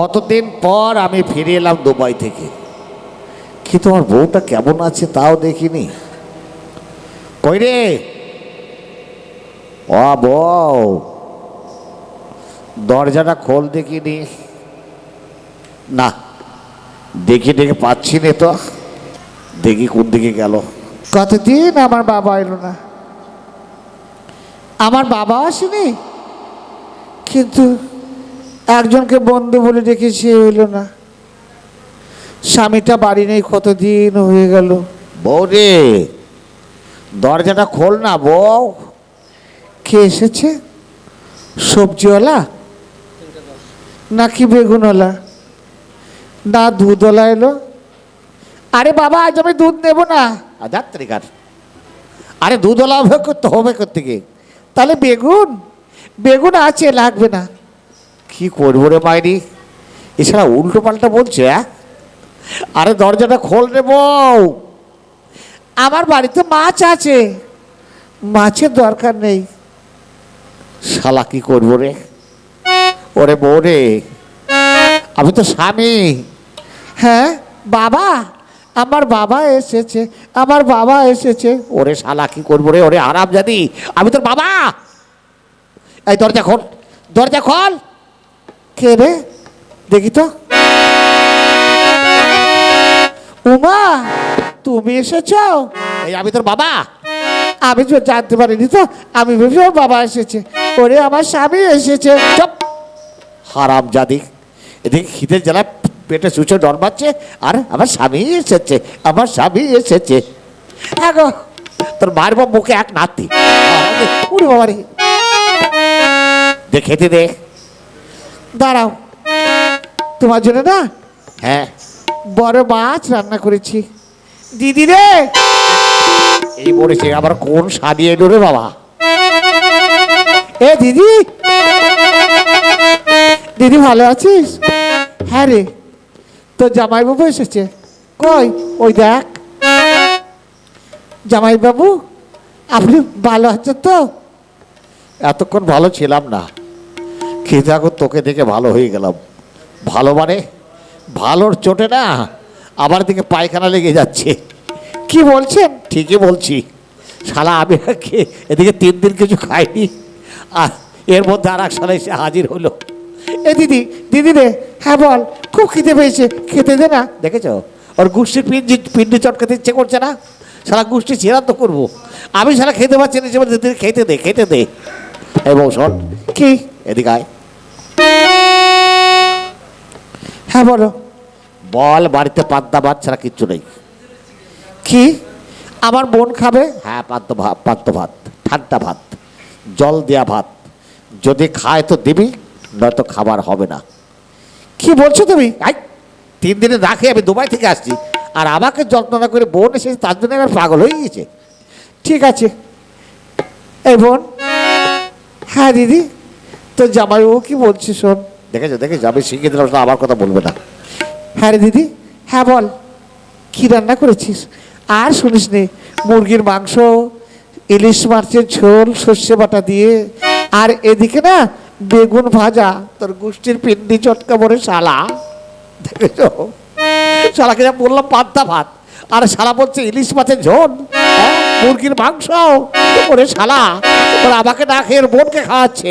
কতদিন পর আমি ফিরে এলাম দুবাই থেকে? কি তোমার বউটা কেমন আছে তাও দেখিনি। কই রে? ও বউ, দরজাটা খোল দেখিনি। না, দেখি, দেখে পাচ্ছি নে তো। দেখি কোন দিকে গেল। কতদিন আমার বাবা এলো না। আমার বাবা আসেনি। কিন্তু একজনকে বন্ধু বলে ডেকে সে না। স্বামীটা বাড়ি নেই কতদিন হয়ে গেল। বউ রে দরজাটা খোল না বউ। কে এসেছে? সবজিওয়ালা? নাকি বেগুনওয়ালা? না দুধওয়ালা এলো। আরে বাবা আজ আমি দুধ নেব না। যাত্রিকার আরে দুধওয়ালা হবে করতে হবে করতে গিয়ে তাহলে বেগুন? বেগুন আছে লাগবে না। কি করব রে মাইরি? এছাড়া উল্টো পাল্টা বলছে আরে দরজাটা খোল রে বউ। আমার বাড়িতে মাছ আছে। মাছের দরকার নেই। শালা কি করব রে? ওরে বউ রে, আমি তো স্বামী। হ্যাঁ বাবা? আমার বাবা এসেছে, আমার বাবা এসেছে। ওরে শালা কি করব রে? ওরে আরাম জানি আমি তোর বাবা। এই দরজা খোল দরজা খোল। কে রে দেখি তো। উমা তুমি এসেছ? এই আমি তোর বাবা। আমি তো জানতে পারিনি তো। আমি ভেবে বাবা এসেছে। ওরে আমার স্বামী এসেছে। চপ। হারাম জাদি এদিকে খিদের জ্বালা পেটে সুচে ডরমাচ্ছে আর আমার স্বামী এসেছে। আমার স্বামী এসেছে। গো তোর বাপ মুখে এক নাতি। উড়ে বাবা রে দে খেতে দে। দাঁড়াও। তোমার জন্য না হ্যাঁ। বড় মাছ রান্না করেছি। দিদি রে! এই বলেছে আবার কোন সাদিয়ে এলো রে বাবা? এ দিদি! দিদি ভালো আছিস? হ্যাঁ রে। তো জামাইবাবু এসেছে। কই? ওই দেখ। জামাইবাবু আপনি ভালো আছেন তো? এতক্ষণ ভালো ছিলাম না। খেতে এখন তোকে দেখে ভালো হয়ে গেলাম। ভালো মানে? ভালোর চোটে না আমার দিকে পায়খানা লেগে যাচ্ছে। কি বলছেন? ঠিকই বলছি। শালা আমি এদিকে তিন দিন কিছু খাইনি। আর এর মধ্যে আর এক শালা এসে হাজির হলো। এ দিদি দিদি রে হ্যাঁ বল খুব খিদে পেয়েছে। খেতে দে না। দেখেছ? ওর গুষ্টির পিন্ডি পিন্ডি চটকাতে ইচ্ছে করছে না। সারা গুষ্টি ছেড়া তো করব। আমি সারা খেতে পারছি না বলে, দিদি খেতে দে খেতে দে। এবং শোন। কি? এদিকে আয়। হ্যাঁ বলো। বল বাড়িতে পান্তা ভাত ছাড়া কিচ্ছু নেই। কি? আমার বোন খাবে? হ্যাঁ পান্ত ভাত ভাত ঠান্ডা ভাত জল দেয়া ভাত। যদি খায় তো দিবি নয়তো খাবার হবে না। কি বলছো তুমি? আই তিন দিনে না খেয়ে আমি দুবাই থেকে আসছি। আর আমাকে যত্ন না করে বোন এসেছে তার জন্য আমার পাগল হয়ে গেছে ঠিক আছে। এই বোন। হ্যাঁ দিদি। তো জামাইবাবু কি বলছি শোন? দেখেছ দেখেছ আমি শিখিয়ে দিলাম আমার কথা বলবে না। হ্যাঁ রে দিদি হ্যাঁ বল কি রান্না করেছিস? আর শুনিস নে মুরগির মাংস ইলিশ মাছের ঝোল সর্ষে বাটা দিয়ে আর এদিকে না বেগুন ভাজা তোর গোষ্ঠীর পিন্ডি চটকা বলে শালা। দেখেছ? শালাকে যা বললাম পান্তা ভাত। আর শালা বলছে ইলিশ মাছের ঝোল হ্যাঁ, মুরগির মাংস ওরে শালা। ওরা আমাকে না খেয়ে বোনকে খাওয়াচ্ছে।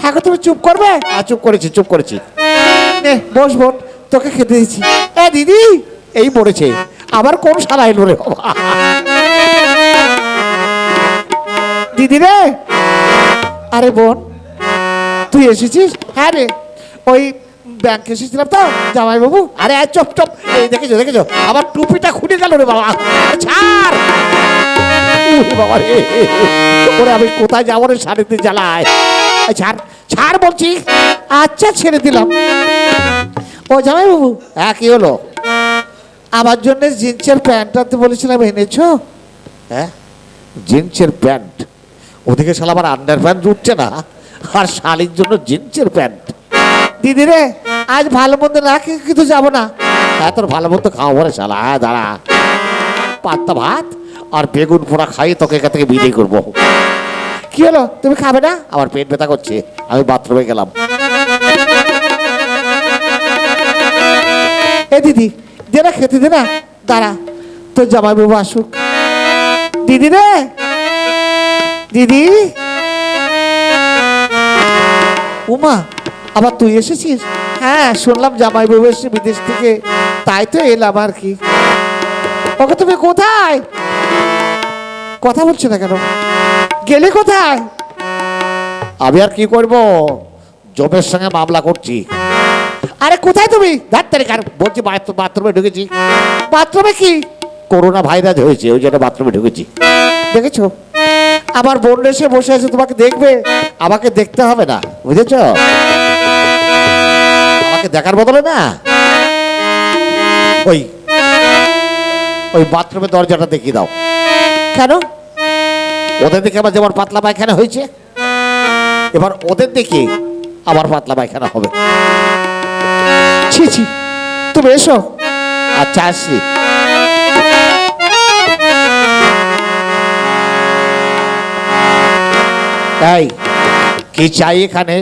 হ্যাঁ গো, তুমি চুপ করবে? আর চুপ করেছি চুপ করেছি। বস বোন তোকে খেতে দিচ্ছি এ দিদি এই মরেছে। আবার কোন শালা এলো রে দিদি রে। আরে বোন তুই এসেছিস? হ্যাঁ রে। ওই ব্যাংকে এসেছিলাম তো জামাই বাবু আরে চপ চপ। এই দেখেছ দেখেছ? আবার টুপিটা খুলে গেল রে বাবা। ছাড়! বাবা রে। ওরে আমি কোথায় যাব রে শাড়িতে জ্বালায়? এই ছাড় ছাড় বলছি। আচ্ছা ছেড়ে দিলাম। ও জামাইবাবু হ্যাঁ কি হলো? আমার জন্য জিন্সের প্যান্ট আনতে বলেছিলাম, এনেছো? হ্যাঁ জিন্সের প্যান্ট। ওদিকে শালা আমার আন্ডার প্যান্ট উঠছে না। আর শালির জন্য জিন্সের প্যান্ট। দিদি রে, আজ ভালো মন্দ না কিন্তু যাব না। হ্যাঁ তোর ভালো মন্দ খাওয়া বলে শালা হ্যাঁ দাঁড়া। পাত্তা ভাত আর বেগুন পোড়া খাই তোকে এখান থেকে বিদায় করব। কি হলো? তুমি খাবে না? আমার পেট ব্যথা করছে। আমি বাথরুমে গেলাম। এ দিদি, দে না খেতে, দে না। দাঁড়া, তোর জামাই বাবু আসুক। দিদি রে! দিদি! উমা, আবার তুই এসেছিস? হ্যাঁ শুনলাম জামাই বাবু এসেছে বিদেশ থেকে। তাই তো এলাম আর কি। ওকে, তুমি কোথায়? কথা বলছো না কেন? গেলে কোথায়? আমি আর কি করব? জমের সঙ্গে মামলা করছি। আরে কোথায় তুমি? ডাক্তারি কার বলছি বাথরুমে ঢুকেছি। বাথরুমে কি? করোনা ভাইরাস হয়েছে ওই জন্য বাথরুমে ঢুকেছি। দেখেছ? আমার বোন এসে বসে আছে তোমাকে দেখবে। আমাকে দেখতে হবে না বুঝেছ? আমাকে দেখার বদলে না? ওই ওই বাথরুমের দরজাটা দেখিয়ে দাও। কেন? ওদের দিকে আবার যেমন পাতলা পায়খানা হয়েছে এবার ওদের দিকে আবার পাতলা পায়খানা হবে। ছি ছি তুমি এসো। আচ্ছা আসছি। তাই কি চাই এখানে?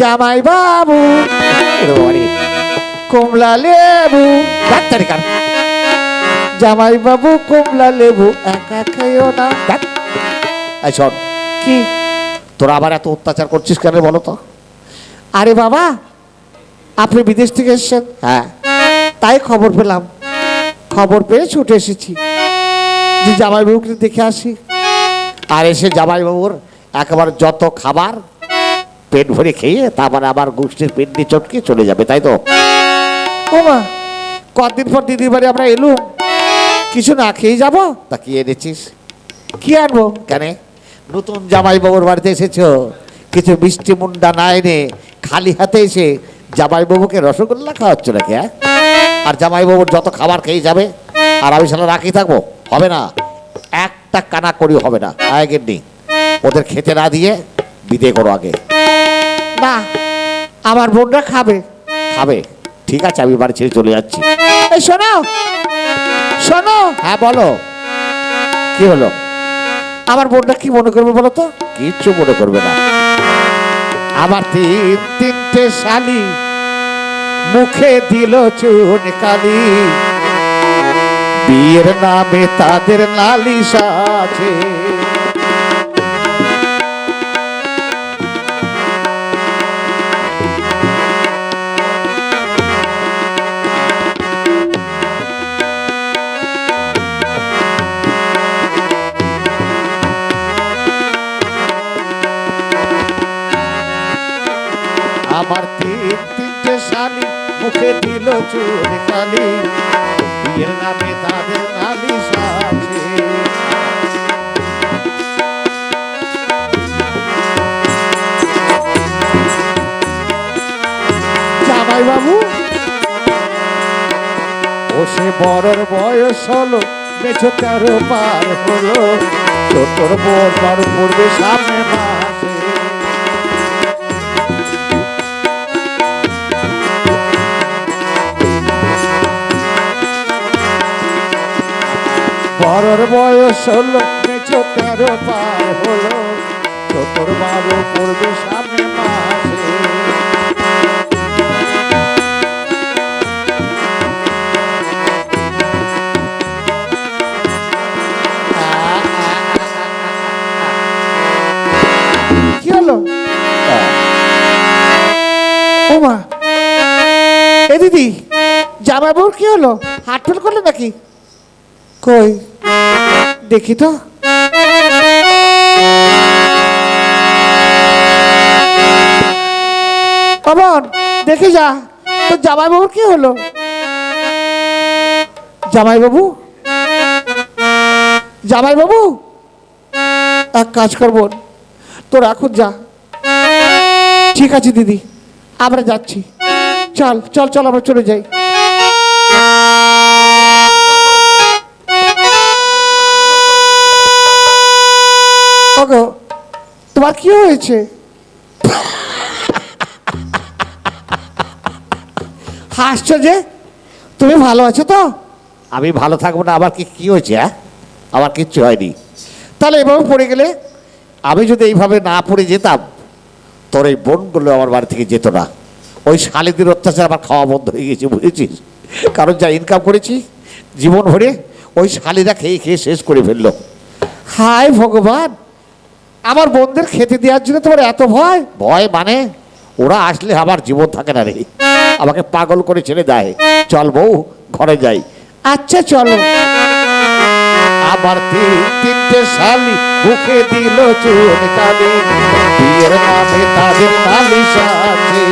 জামাই বাবু কমলা লেবু। ডাক্তারি কার? জামাই বাবু কমলা লেবু একা খাইও না। ডাক। শোন কি? তোরা আবার এত অত্যাচার করছিস কেন বলো তো আরে বাবা আপনি বিদেশ থেকে এসেছেন? হ্যাঁ। তাই খবর পেলাম। খবর পেয়ে ছুটে এসেছি। যে জামাইবাবুকে দেখে আসি। আর এসে জামাইবাবুর একেবারে যত খাবার পেট ভরে খেয়ে তারপরে আবার গোষ্ঠীর পেট দিয়ে চটকে চলে যাবে তাই তো? ও মা কদিন পর দিদির বাড়ি আমরা এলুম? কিছু না খেয়ে যাব? তা কি এনেছিস? কি আনব? কেন? নতুন জামাইবাবুর বাড়িতে এসেছ। কিছু মিষ্টি মুন্ডা না এনে খালি হাতে এসে জামাইবাবুকে রসগোল্লা খাওয়াচ্ছ নাকি হ্যাঁ? আর জামাইবাবুর যত খাবার খেয়ে যাবে আর আমি সালা রাখি থাকব হবে না? একটা কানা করি হবে না আগের নেই ওদের খেতে না দিয়ে বিদে করো আগে। না আমার বোনরা খাবে। খাবে? ঠিক আছে আমি বাড়ি ছেড়ে চলে যাচ্ছি। এই শোনো শোনো। হ্যাঁ বলো। কি হলো? আমার বোনটা কি মনে করবে বলো তো? কিচ্ছু মনে করবে না। আমার তিন তিনটে শালি মুখে দিল চুন কালি। বিয়ের নামে তাদের নালিশ আছে। আমার তিন তিনটে শালি মুখে দিল চুন কালি। বিয়ের নামে তাদের নালিশ আছে জামাই বাবু ও সে বড়র বয়স হলো বেছো তেরো পার হলো। ছোটর পড়বে সামনে বড়র বয়স হলো তেরো পার হলো। ছোটর বারো পড়বে সামনে এ দিদি, জামাইবাবুর কি হলো? হাট ফেল করল নাকি? কই? দেখি তো। অমন দেখে যা। তো জামাইবাবুর কি হলো? জামাইবাবু? জামাইবাবু? এক কাজ করব তোর এখন যা। ঠিক আছে দিদি, আমরা যাচ্ছি। চল চল চল, আমরা চলে যাই। ওগো তোমার কি হয়েছে? হাসছো যে? তুমি ভালো আছো তো? আমি ভালো থাকব না আবার কি কি হয়েছে হ্যাঁ? আমার কিচ্ছু হয়নি। তাহলে এভাবে পড়ে গেলে আমি যদি এইভাবে না পড়ে যেতাম তোর এই বোনগুলো আমার বাড়ি থেকে যেত না। ওই শালিদের অত্যাচার আমার খাওয়া বন্ধ হয়ে গেছে বুঝেছিস? কারণ যা ইনকাম করেছি জীবন ভরে ওই শালিরা খেয়ে খেয়ে শেষ করে ফেলল। হায় ভগবান! আমার বোনদের খেতে দেওয়ার জন্য তোমার এত ভয়? ভয় মানে ওরা আসলে আমার জীবন থাকে না রে। আমাকে পাগল করে ছেড়ে দেয়। চল বউ ঘরে যাই। আচ্ছা চলো। আবার তিন তিনটে শালি মুখে দিল চুন কালি বিয়ের নামে তাদের নালিশ আছে।